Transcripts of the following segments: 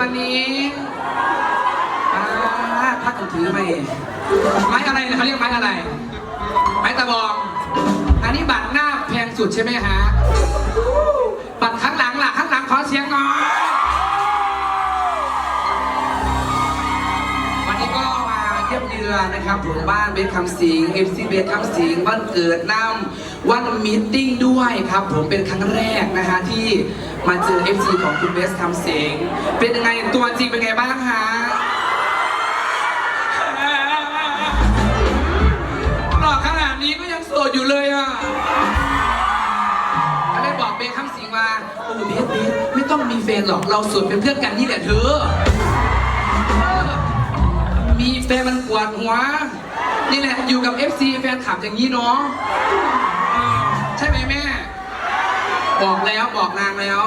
วันนี้ถ้าเขาถือไปไม้อะไรนะเขาเรียกไม้อะไร ไม้ตะบอง อันนี้บัตรหน้าแพงสุดใช่ไหมฮะ บัตรข้างหลังล่ะข้างหลังขอเสียงหน่อย นนะครับผมบ้านเบสคำสิงเอฟซีเบสคำสิงวันเกิดน้ำวันมีตติ้งด้วยครับผมเป็นครั้งแรกนะฮะที่มาเจอ FC ของคุณเบสคำสิงเป็นยังไงตัวจริงเป็นไงบ้างฮะหล่อขนาดนี้ก็ยังโสดอยู่เลยอะก็เลยบอกเบสคำสิงว่าโอ้เบสเบสไม่ต้องมีแฟนหรอกเราโสดเป็นเพื่อนกันนี่แหละเธอ มีแฟนมันปวดหัว นี่แหละอยู่กับ FC แฟนขับอย่างนี้เนาะเออใช่ไหมแม่ บอกแล้วบอกนางแล้ว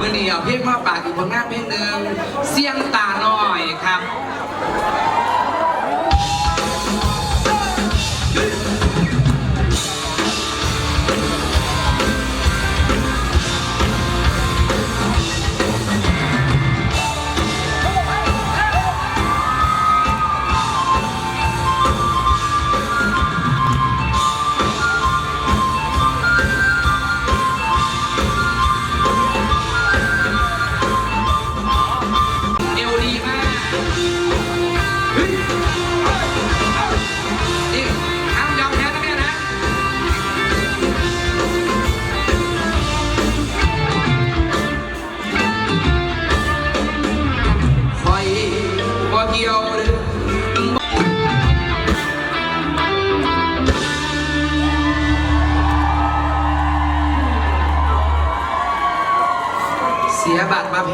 มื่อนี่เอาเพลงมาปากอีกผลงานเพลงหนึ่งเสียงตาหน่อย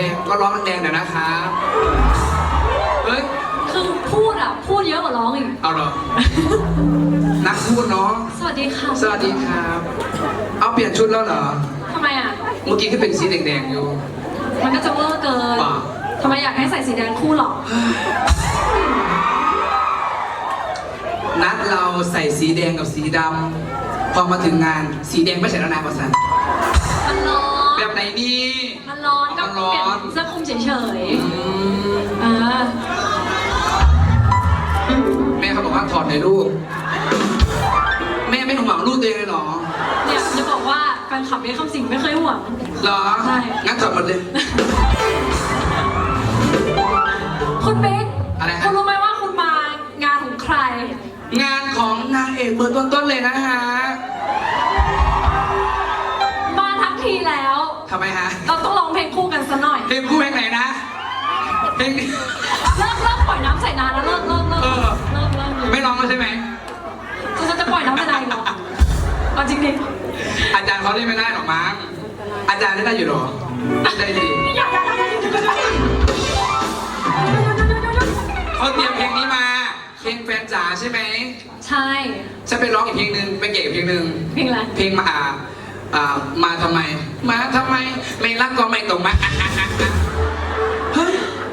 เพลงก็ร้องแดงๆหน่อยนะครับเฮ้ยคือพูดอะ พูดเยอะกว่าร้องอีก เอาเหรอนักพูดเนาะสวัสดีค่ะสวัสดีครับ เอาเปลี่ยนชุดแล้วเหรอทำไมอะ เมื่อกี้ก็เป็นสีแดงๆอยู่ มันก็จะเวอร์เกินป่ะ ทำไมอยากให้ใส่สีแดงคู่หรอ นัดเราใส่สีแดงกับสีดำพอมาถึงงานสีแดงไม่ใส่แล้วนะประสันมันร้อนแบบไหนนี่มันร้อน ก็มันร้เปอนลี่ยนเสื้อคลุมเฉยอืมๆอ่าแม่เขาบอกว่าถอดในอยลูก แม่ไม่ห่วงลูกตัวเองเลยเหรอเนี่ยจะบอกว่าแฟนคลับเบสคำสิงไม่เคยห่วง เหรอใช่ งั้นถอดหมดเลย คุณเบสอะไรฮะ คุณรู้ไหมว่าคุณมางานของใคร งานของนางเอกเบอร์ต้นๆเลยนะฮะ เพลงคู่เพลงไหนนะเพลงเลิกเลิกปล่อยน้ำใส่นาแล้วเลิกเลิกเลิกเออเลิกเลิกไม่ร้องแล้วใช่ไหมคุณจะปล่อยน้ำใส่นาอีกเหรอเอาจริงดิอาจารย์เขาเล่นไม่ได้หรอกมั้งอาจารย์เล่นได้อยู่หรอเล่นได้ดีอยากได้ได้ได้ได้เขาเตรียมเพลงนี้มาเพลงแฟนจ๋าใช่ไหมใช่ฉันไปร้องอีกเพลงหนึ่งไปเก่งอีกเพลงหนึ่งเพลงอะไรเพลงมาอ่าอ่ามาทำไม มาทำไม ไม่รักก็ไม่ตรงมา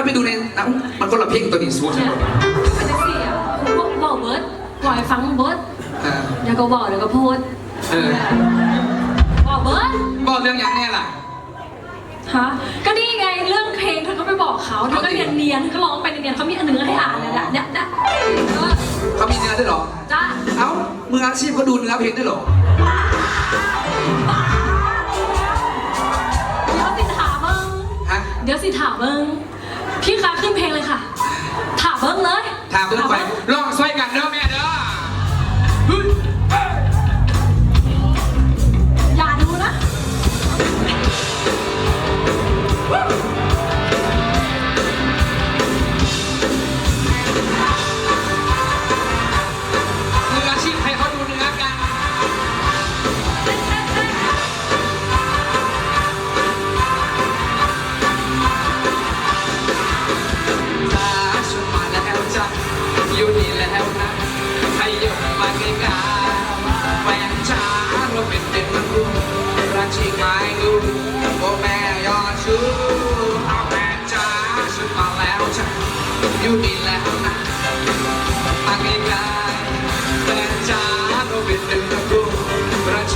แล้วไปดูในหนังมันคนละเพลงตัวนี้สูงเนี่ยเป็นจังสี่อะบอกบอกเบิร์ดบอกให้ฟังเบิร์ดเออเดี๋ยวก็บอกเดี๋ยวก็พูดเออบอกเบิร์ดบอกเรื่องอย่างแน่ล่ะ ฮะก็นี่ไงเรื่องเพลงเธอก็ไปบอกเขาเธอก็เนียนเนียนๆเธอก็ร้องไปเนียนๆเขามีอันเนื้อให้อ่านเนี่ยเนี่ยเนี่ยเนี่ยเออเขามีเนื้อด้วยเหรอ จ้าเอ้ามืออาชีพเขาดูเนื้อเพลงด้วยเหรอ เดี๋ยวสิถามมึงฮะ เดี๋ยวสิถามมึง พี่คะขึ้นเพลงเลยค่ะ ถามเบิ้งเลย ถามเพื่อนไปลองช่วยกันเด้อแม่เด้อ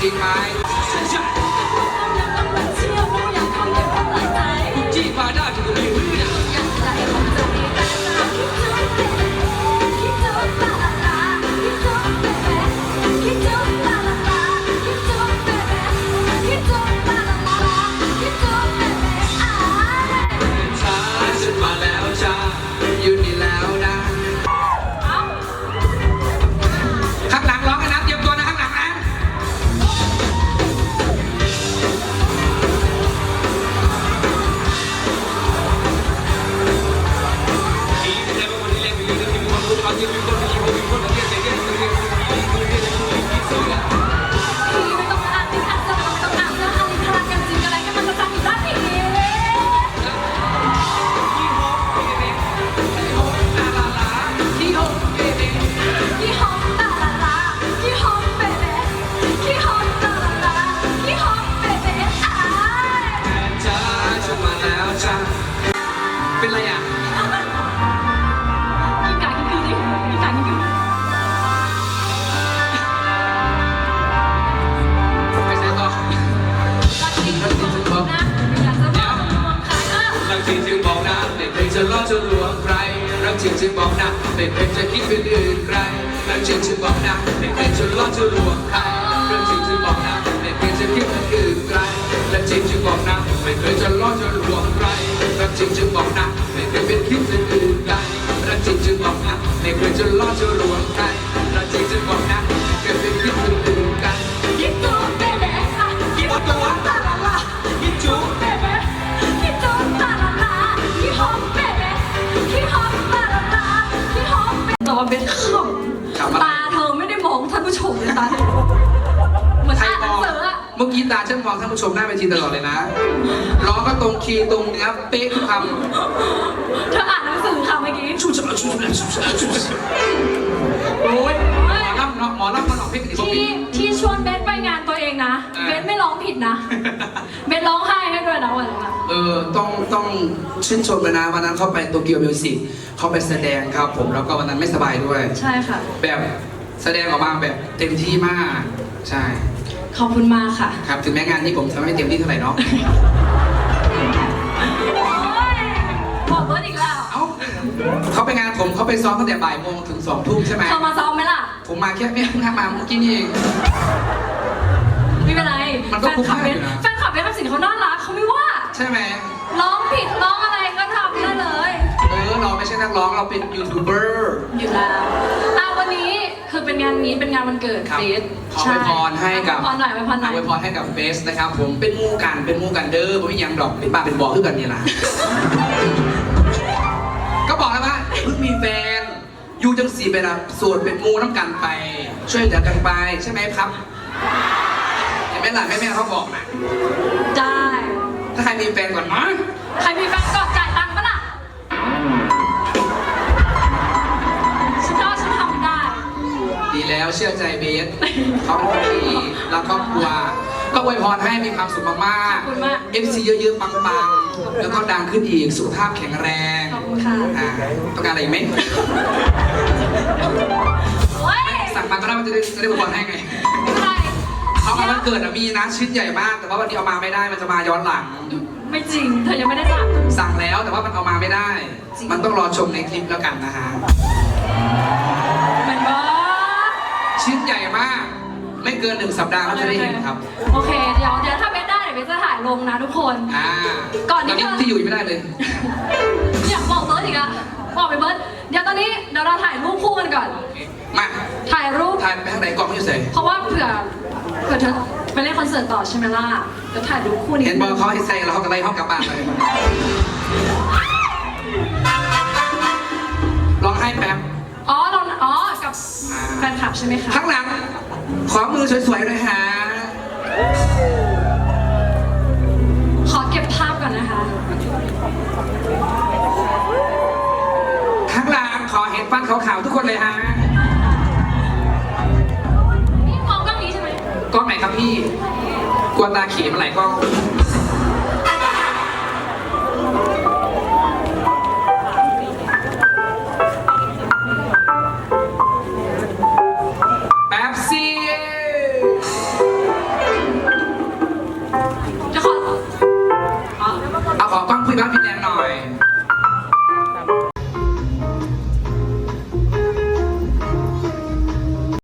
ประชิงไม้ จะลวงใครรักจริงจึงบอกนะไม่เคยจะคิดเป็นอื่นใครรักจริงจึงบอกนะไม่เคยจะล่อจะลวงใครรักจริงจึงบอกนะไม่เคยจะคิดเป็นอื่นใครรักจริงจึงบอกนะไม่เคยจะล่อจะลวงใครรักจริงจึงบอกนะไม่เคยเป็นคิดเป็นอื่นใครรักจริงจึงบอกนะไม่เคยจะล่อจะลวงใครรักจริงจึงบอกนะ เมื่อกี้ตาฉันมองท่านผู้ชมหน้าเวทีตลอดเลยนะ ร้องก็ตรงคีย์ตรงเนื้อเป๊ะทุกคำเธออ่านหนังสือค่ะเมื่อกี้ชูชชูชชูชชูชโอ้ยหมอลำเนาะหมอลำมันออกเพลงติดที่ที่ชวนเบนไปงานตัวเองนะ เบนไม่ร้องผิดนะ เบนร้องไห้ให้ด้วยนะวันนั้นอะเออต้องต้องชื่นชมเลยนะวันนั้นเขาไปโตเกียวมิวสิกเขาไปแสดงครับผมแล้วก็วันนั้นไม่สบายด้วย ใช่ค่ะ แบบแสดงออกมาแบบเต็มที่มาก ใช่ ขอบคุณมากค่ะ ครับถึงแม้งานนี้ผมทำไม่เต็มที่เท่าไหร่เนาะโอ๊ยบอกเบิร์ดอีกแล้วเอ้าเขาไปงานผมเขาไปซ้อมตั้งแต่บ่ายโมงถึงสองทุ่มใช่ไหมเธอมาซ้อมไหมล่ะ ผมมาแค่ไม่เพิ่งมาเมื่อกี้นี่เอง ไม่เป็นไรมันก็แฟนคลับเบนคุ้มค่าอยู่นะ แฟนคลับเบนเป็นสิ่งเขาน่ารักเขาไม่ว่าใช่ไหมร้องผิดร้องอะไรก็ทำได้เลย เออเราไม่ใช่นักร้องเราเป็นยูทูบเบอร์ เป็นงานนี้เป็นงานวันเกิดครับเบสขออวยพรให้กับอวยพรหน่อยอวยพรหน่อยอวยพรให้กับเบสนะครับ ผมเป็นหมู่กันเป็นหมู่กันเด้อผมยังดอกเป็นบ้าเป็นบอคือกันนี่ล่ะก็บอกแล้วว่าเพิ่งมีแฟนอยู่จังสีไปละส่วนเป็นหมูน้ำกันไป ช่วยเหลือกันไปใช่ไหมครับเห็นไหมล่ะแม่แม่ๆเขาบอกนะได้ถ้าใครมีแฟนก่อนนะใครมีแฟนก็จ่ายตังค์ปะล่ะ แล้วเชื่อใจเบสเขาเป็นคนดีรักครอบครัว ก็อวยพรให้มีความสุขมากขอบคุณมากๆ FC เยอะๆปังๆ แล้วก็ดังขึ้นอีก สุขภาพแข็งแรงขอบคุณค่ะ อ่าต้องการอะไรอีกไหมโอ้ยสั่งมาก็ได้มันจะได้จะได้อวยพรให้ไงใครเขามาวันเกิดอะมีนะชิ้นใหญ่มาก แต่ว่าวันนี้เอามาไม่ได้มันจะมาย้อนหลัง ไม่จริง เธอยังไม่ได้สั่งสั่งแล้วแต่ว่ามันเอามาไม่ได้จริงมันต้องรอชมในคลิปแล้วกันนะฮะเหมือนว่า ชิ้นใหญ่มาก ไม่เกินหนึ่งสัปดาห์ก็จะได้เห็นครับโอเค เดี๋ยวเดี๋ยวถ้าเบสได้เดี๋ยวเบสจะถ่ายลงนะทุกคน อ่าก่อนที่ตอนนี้จะที่อยู่ยังไม่ได้เลยอยากบอกเบิร์ดอีกอะบอกไปเบิร์ดเดี๋ยวตอนนี้เดี๋ยวเราถ่ายรูปคู่กันก่อน มาถ่ายรูปถ่ายไปทางไหนกล้องอยู่ใส่เพราะว่าเผื่อเผื่อเธอไปเล่นคอนเสิร์ตต่อใช่ไหมล่ะเดี๋ยวถ่ายรูปคู่นี้เห็นบอลเขาให้ใส่แล้วเขาก็ไล่ห้องกลับบ้านเลยร้องไห้แป๊บ ฟนคลับใช่ไหมคะข้างหลัง ขอมือสวยๆหน่อยฮะขอเก็บภาพก่อนนะคะ ข้างหลังขอเห็นฟันขาวๆทุกคนเลยฮะนี่มองกล้องนี้ใช่ไหมกล้องไหนครับพี่กลัวตาเขีมันไหลกล้อง